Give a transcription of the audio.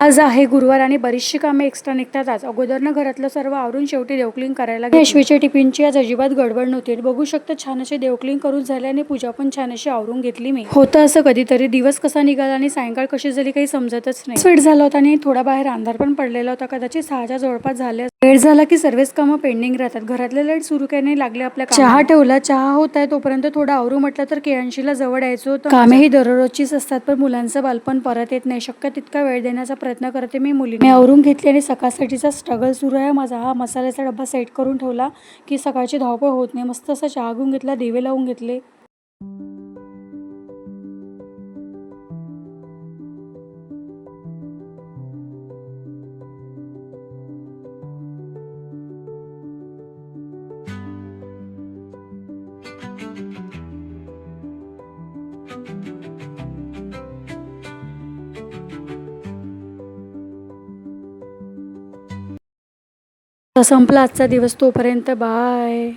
आज आहे गुरुवार आणि बरीचशी कामे एक्स्ट्रा निघतात आज अगोदरनं घरातलं सर्व आवरून शेवटी देवक्लीन करायला. यशवीच्या टिफिनची आज अजिबात गडबड नव्हती बघू शकता छान असे देवक्लीन करून झाले आणि पूजा पण छान अशी आवरून घेतली मी होतं असं कधीतरी दिवस कसा निघाला आणि सायंकाळ कशी झाली काही समजतच नाही स्वीट झाला होता आणि थोडा बाहेर अंधार पण पडलेला होता कदाचित सहाच्या जवळपास झाले. वेळ झाला की सर्वच कामं पेंडिंग राहतात. घरातले लाइट सुरू काही नाही लागले आपल्या चहा ठेवला. चहा होत आहे तोपर्यंत थोडा आवरू म्हटलं तर केळांशीला जवळ यायचं होतं. कामे ही दररोजचीच असतात पण मुलांचं बालपण परत येत नाही. शक्य तितका वेळ देण्याचा प्रयत्न करते मी मुलीने. मी आवरून घेतली आणि सकाळसाठीचा स्ट्रगल सुरू आहे. माझा हा मसाल्याचा डब्बा सेट करून ठेवला की सकाळची धावपळ होत नाही. मस्त असा चहा घेऊन घेतला दिवे लावून घेतले. संपला आजचा दिवस तोपर्यंत बाय.